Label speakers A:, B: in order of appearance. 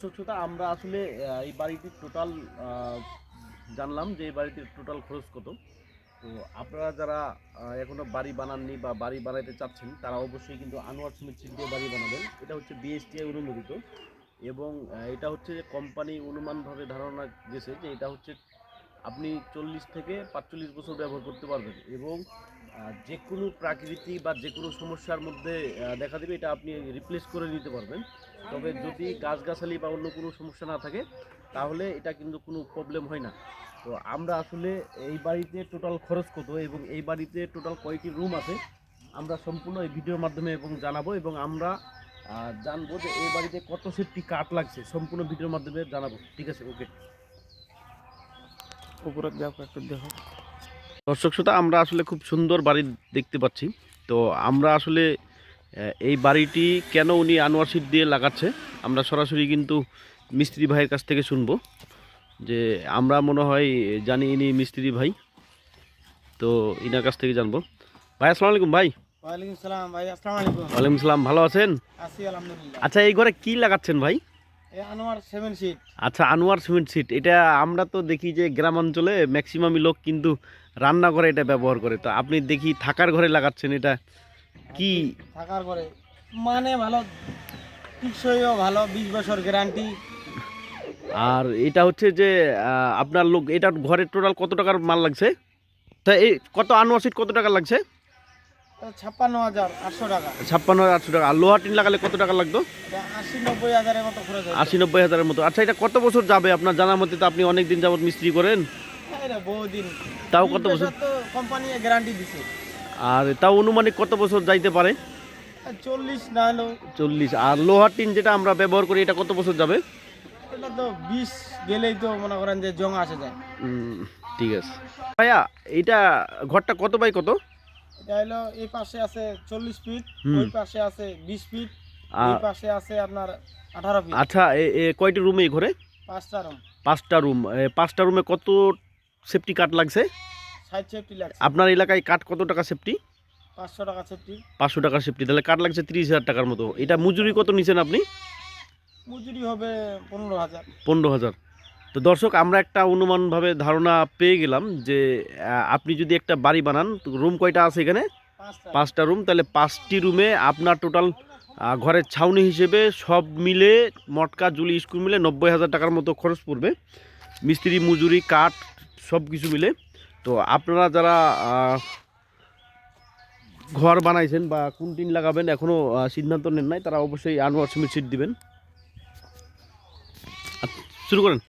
A: স্বচ্ছতা আমরা আসলে এই বাড়িটির টোটাল জানলাম যে এই বাড়িটির টোটাল খরচ কত। তো আপনারা যারা আহ, এখনও বাড়ি বানাননি বা বাড়ি বানাইতে চাচ্ছেন তারা অবশ্যই কিন্তু আনোয়ার সিট দিয়ে বাড়ি বানাবেন। এটা হচ্ছে বিএসটিআই অনুমোদিত এবং এটা হচ্ছে যে কোম্পানি অনুমানভাবে ধারণা গেছে যে এটা হচ্ছে আপনি চল্লিশ থেকে পাঁচচল্লিশ বছর ব্যবহার করতে পারবেন এবং যে কোনো প্রাকৃতিক বা যে কোনো সমস্যার মধ্যে দেখা দেবে এটা আপনি রিপ্লেস করে নিতে পারবেন। তবে যদি গাছগাছালি বা অন্য কোনো সমস্যা না থাকে তাহলে এটা কিন্তু কোনো প্রবলেম হয় না। তো আমরা আসলে এই বাড়িতে টোটাল খরচ কত এবং এই বাড়িতে টোটাল কয়টি রুম আছে আমরা সম্পূর্ণ এই ভিডিওর মাধ্যমে এবং জানাব এবং আমরা জানব যে এই বাড়িতে কত সেফটি কাঠ লাগছে সম্পূর্ণ ভিডিওর মাধ্যমে জানাব। ঠিক আছে ওকে
B: দেখো একটু দেখো।
A: দর্শক শ্রোতা আমরা আসলে খুব সুন্দর বাড়ি দেখতে পাচ্ছি। তো আমরা আসলে এই বাড়িটি কেন উনি আনোয়ার সিট দিয়ে লাগাচ্ছে আমরা সরাসরি কিন্তু মিস্ত্রি ভাইয়ের কাছ থেকে শুনব। যে আমরা মনে হয় জানি ইনি মিস্ত্রি ভাই তো ইনার কাছ থেকে জানব। ভাই আসসালামু আলাইকুম ভাই।
B: ওয়ালাইকুম সালাম ভাই আসসালামু আলাইকুম।
A: ওয়ালাইকুম সালাম ভালো আছেন?
B: আছি আলহামদুলিল্লাহ।
A: আচ্ছা এই ঘরে কি লাগাচ্ছেন ভাই?
B: আনোয়ার সেভেন সিট
A: আচ্ছা আনোয়ার সিমেন্ট সিট এটা আমরা তো দেখি যে গ্রাম অঞ্চলে ম্যাক্সিমামই লোক কিন্তু রান্না করে এটা ব্যবহার করে। তো আপনি দেখি থাকার ঘরে লাগাচ্ছেন এটা কি?
B: থাকার পরে মানে ভালো টিকসইও ভালো বিশ বছর গ্যারান্টি
A: আর এটা হচ্ছে যে আপনার লোক এটা ঘরের টোটাল কত টাকার মাল লাগছে? তা এই কত আনোয়ার কত টাকা লাগছে?
B: ছাপ্পান্ন হাজার আটশো টাকা।
A: ছাপ্পান্ন হাজার আটশো টাকা। আর লোহা টিন লাগালে কত টাকা লাগতো?
B: আশি নব্বই হাজারের মতো খরচ
A: আশি নব্বই হাজারের মতো। আচ্ছা এটা কত বছর যাবে? আপনার জানার মধ্যে তো আপনি অনেক দিন যাবত মিস্ত্রি করেন।
B: বহুদিন।
A: তাও কত বছর?
B: কোম্পানি গ্যারান্টি দিছে।
A: আর তাও অনুমানিক কত বছর যাইতে পারে?
B: চল্লিশ না হলেও
A: চল্লিশ। আর লোহার টিন যেটা আমরা ব্যবহার করি এটা কত বছর যাবে?
B: এটা তো বিশ গেলেই তো মনে করেন যে জং আসে যায়।
A: ঠিক আছে। ভাইয়া এইটা ঘরটা কত বাই কত?
B: এটা হলো এই পাশে আছে চল্লিশ ফিট। ওই পাশে আছে বিশ ফিট এই পাশে আছে আপনার আঠারো ফিট।
A: আচ্ছা কয়টি রুমে এই ঘরে?
B: পাঁচটা রুম।
A: পাঁচটা রুম। পাঁচটা রুমে কত সেফটি কাঠ লাগছে?
B: সাইড সেফটি লাগছে।
A: আপনার এলাকায় কাঠ কত টাকা সেফটি
B: পাঁচশো টাকা সেফটি
A: পাঁচশো টাকা সেফটি তাহলে কাঠ লাগছে তিরিশ হাজার টাকার মতো। এটা মজুরি কত নিছেন আপনি?
B: মজুরি হবে পনেরো হাজার।
A: পনেরো হাজার। তো দর্শক আমরা একটা অনুমানভাবে ধারণা পেয়ে গেলাম যে আপনি যদি একটা বাড়ি বানান রুম কয়টা আছে এখানে?
B: পাঁচটা।
A: পাঁচটা রুম তাহলে পাঁচটি রুমে আপনার টোটাল ঘরের ছাউনি হিসেবে সব মিলে মটকা জুলি স্কুল মিলে নব্বই হাজার টাকার মতো খরচ পড়বে। মিস্ত্রি মজুরি কাঠ সব কিছু মিলে। তো আপনারা যারা ঘর বানাইছেন বা কোন টিন লাগাবেন এখনও সিদ্ধান্ত নেন নাই তারা অবশ্যই আনোয়ার সিমেন্ট সিট দিবেন। আচ্ছা, শুরু করেন।